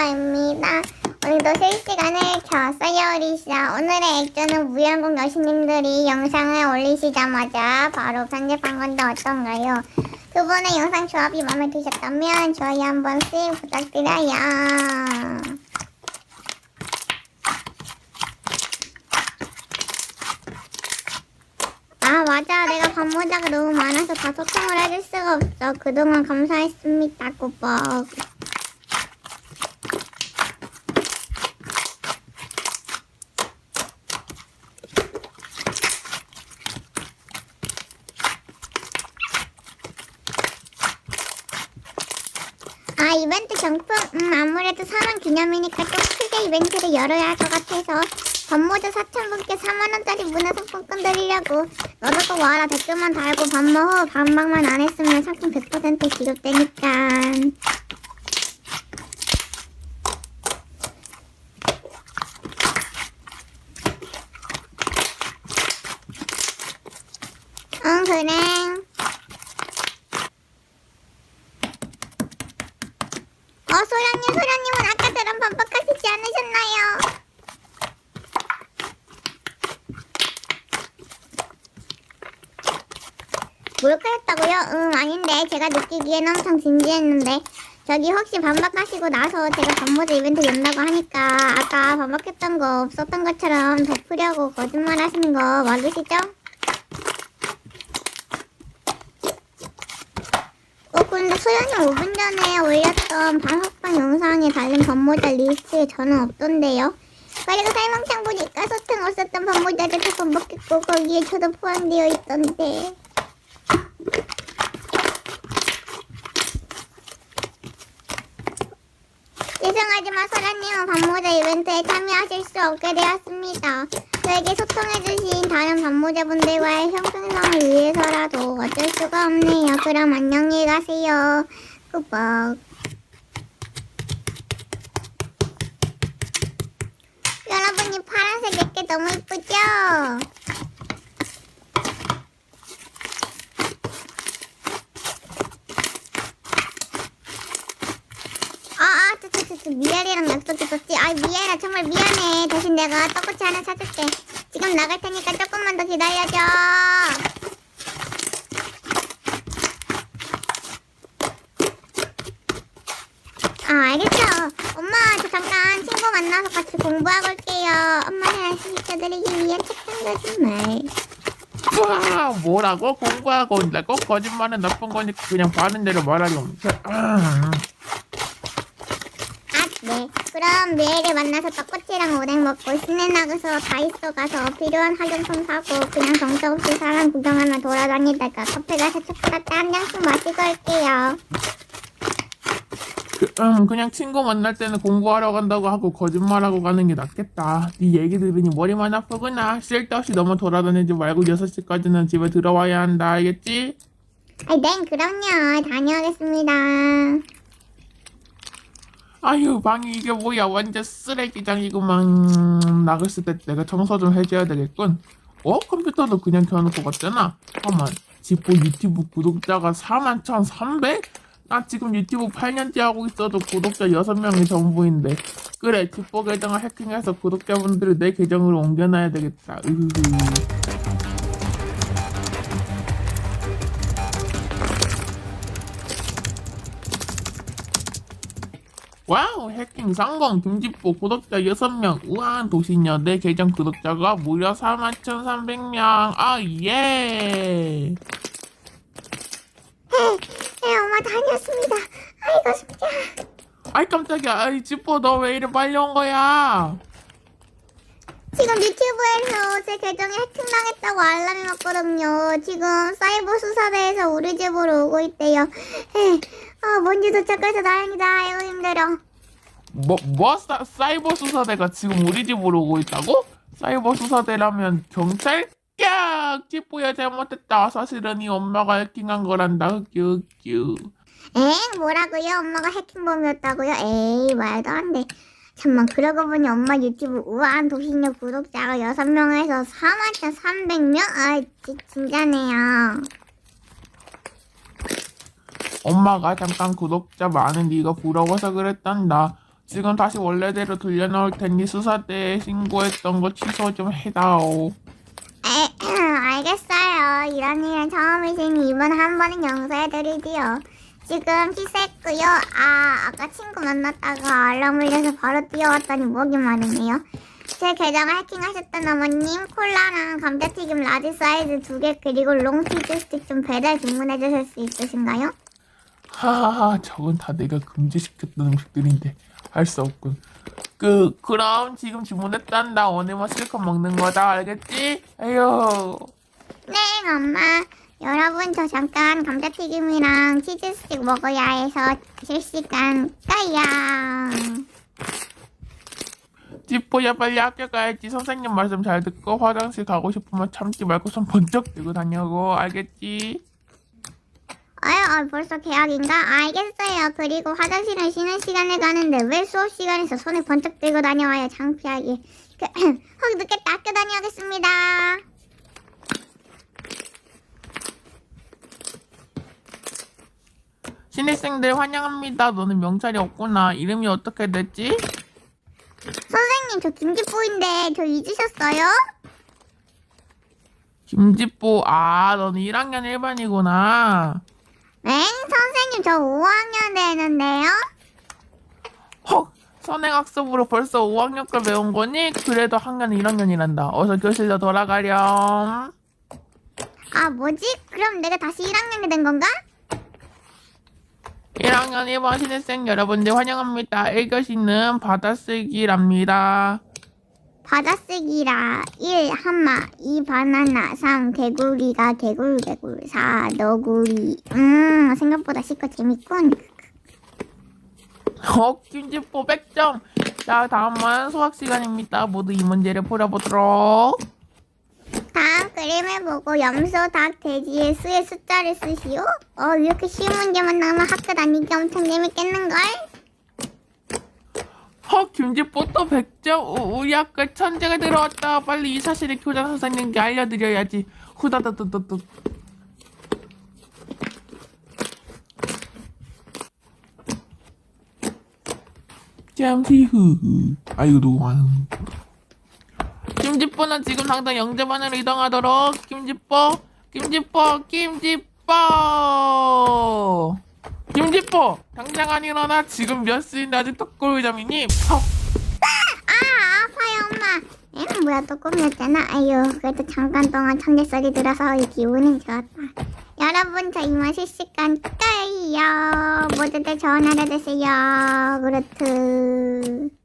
거입니다. 오늘도 실시간을 켰어요, 리샤. 오늘의 액션은 무연공 여신님들이 영상을 올리시자마자 바로 편집한 건데 어떤가요? 두 분의 영상 조합이 마음에 드셨다면 좋아요 한 번씩 부탁드려요. 아 맞아 내가 반모자가 너무 많아서 다 소통을 해줄 수가 없어 그동안 감사했습니다 꾸벅 아 이벤트 경품? 음 아무래도 4만 기념이니까 좀 크게 이벤트를 열어야 할 것 같아서 반모자 4,000분께 4만원짜리 문화상품권 드리려고 너도 꼭 와라. 댓글만 달고 밥 먹어. 반박만 안 했으면 상품 100% 지급되니까 응 그래 어 소량님 소량님은 아까처럼 반박하시지 않으셨나요? 몰카였다고요? 응 아닌데 제가 느끼기엔 엄청 진지했는데 저기 혹시 반박하시고 나서 제가 반모자 이벤트 연다고 하니까 아까 반박했던 거 없었던 것처럼 덮으려고 거짓말 하시는 거 맞으시죠? 어 근데 소연이 5분 전에 올렸던 반학방 영상에 달린 반모자 리스트에 저는 없던데요? 그리고 설명창 보니까 소통 없었던 반모자를 다 반복했고 거기에 저도 포함되어 있던데 죄송하지만 소라님은 반모자 이벤트에 참여하실 수 없게 되었습니다. 저에게 소통해주신 다른 반모자분들과의 형평성을 위해서라도 어쩔 수가 없네요. 그럼 안녕히 가세요. 꾸벅. 여러분 이 파란색 내게 너무 이쁘죠? 저, 저, 미아리랑 약속했었지. 아, 미아라 정말 미안해. 대신 내가 떡꼬치 하나 사줄게. 지금 나갈 테니까 조금만 더 기다려줘. 아, 알겠죠. 엄마, 저 잠깐 친구 만나서 같이 공부하고 올게요. 엄마를 안심시켜드리기 위해 책상 거짓말. 와, 뭐라고? 공부하고 온다고? 거짓말은 나쁜 거니까 그냥 바른 대로 말하렴. 아, 아, 네. 그럼 내일에 만나서 떡꼬치랑 오뎅 먹고 시내 나가서 다이소 가서 필요한 학용품 사고 그냥 정처 없이 사람 구경하며 돌아다니다가 커피 가서 초콜릿 한 잔씩 마시고 올게요. 그, 음, 그냥 친구 만날 때는 공부하러 간다고 하고 거짓말하고 가는 게 낫겠다. 네 얘기 들으니 머리만 아프구나. 쓸데없이 너무 돌아다니지 말고 6시까지는 집에 들어와야 한다. 알겠지? 아이, 네, 그럼요. 다녀오겠습니다. 아유, 방이 이게 뭐야. 완전 쓰레기장이구만. 나갔을 때 내가 청소 좀 해줘야 되겠군. 어? 컴퓨터도 그냥 켜놓고 갔잖아. 잠깐만. 지포 유튜브 구독자가 41,300? 나 지금 유튜브 8년째 하고 있어도 구독자 6명이 전부인데. 그래, 지포 계정을 해킹해서 구독자분들을 내 계정으로 옮겨놔야 되겠다. 으흐. 와우 해킹 성공 김집보 구독자 6명. 우아한 도시녀 내 계정 구독자가 무려 41,300명. 아예. 네, 네, 엄마 다녀왔습니다. 아이고, 진짜. 아이 깜짝이야. 아이 집보 너왜 이래 빨리 온 거야 지금 유튜브에서 제 계정이 해킹당했다고 알람이 왔거든요. 지금 사이버 수사대에서 우리 집으로 오고 있대요. 에이, 아, 먼저 도착해서 다행이다. 아이고, 힘들어. 뭐, 뭐 사, 사이버 수사대가 지금 우리 집으로 오고 있다고? 사이버 수사대라면 경찰? 깍! 집보야 잘못했다 사실은 이 엄마가 해킹한 거란다 흑규 흑규 엥? 뭐라고요? 엄마가 해킹범이었다고요? 에이, 말도 안 돼. 잠만, 그러고 보니 엄마 유튜브 우아한 도시녀 구독자가 6명에서 4만300명? 아, 지, 진짜네요. 엄마가 잠깐 구독자 많은 네가 부러워서 그랬단다. 지금 다시 원래대로 돌려놓을 테니 수사대에 신고했던 거 취소 좀 해다오. 에, 알겠어요. 이런 일은 처음이시니 이번 한 번은 용서해드리지요. 지금 시세했고요. 아, 아까 친구 만났다가 알람 울려서 바로 뛰어왔더니 목이 마르네요. 제 계정을 해킹하셨던 어머님, 콜라랑 감자튀김 라지 사이즈 두 개 그리고 롱피즈 스틱 좀 배달 주문해 주실 수 있으신가요? 하하하 저건 다 내가 금지시켰던 음식들인데 할 수 없군. 그 그럼 지금 주문했단다 오늘만 실컷 먹는 거다 알겠지? 에휴. 네, 엄마. 여러분, 저 잠깐 감자튀김이랑 치즈 스틱 먹어야 해서 실시간 까야. 지포야 빨리 학교 가야지 선생님 말씀 잘 듣고 화장실 가고 싶으면 참지 말고 손 번쩍 들고 다녀고 알겠지? 아유, 아, 벌써 계약인가? 알겠어요. 그리고 화장실은 쉬는 시간에 가는데 왜 수업 시간에서 손을 번쩍 들고 다녀와요, 창피하게. 그, 헉, 늦겠다. 학교 다녀오겠습니다. 신입생들 환영합니다. 너는 명찰이 없구나. 이름이 어떻게 됐지? 선생님, 저 김기뽀인데 저 잊으셨어요? 김지뽀. 아, 너는 1학년 1반이구나. 엥? 선생님, 저 5학년 되는데요? 헉! 선행학습으로 벌써 5학년 걸 배운 거니? 그래도 학년 1학년이란다. 어서 교실로 돌아가렴. 아, 뭐지? 그럼 내가 다시 1학년이 된 건가? 1학년 1반 신입생 여러분들 환영합니다. 1교시는 받아쓰기랍니다. 받아쓰기라 1 한마 2 바나나 3 개구리가 개굴 개굴 4 너구리 음 생각보다 쉽고 재밌군 어, 김지뽀 100점. 자, 다음은 수학 시간입니다. 모두 이 문제를 풀어보도록. 다음 그림을 보고 염소 닭 돼지의 수의 숫자를 쓰시오 어 이렇게 쉬운 문제만 나오면 학교 다니기 엄청 재밌겠는걸 헉, 김지뽀 또 100점. 우- 우리 학교에 천재가 들어왔다. 빨리 이 사실을 교장 선생님께 알려드려야지. 후다다다다다. 잠시 후. 아이고, 너무 많은. 김지뽀는 지금 당장 영재반으로 이동하도록. 김지뽀, 김지뽀, 김지뽀. 김지뽀, 당장 안 일어나. 지금 몇 시인데 아직도 꿀잠이니? 퍽. 아 아파요 엄마 엥 뭐야 또 꿈이었잖아 아유 그래도 잠깐 동안 천재 소리 들어서 이 기분은 좋았다 여러분 저 이만 실시간 까요 모두들 좋은 하루 되세요 그렇트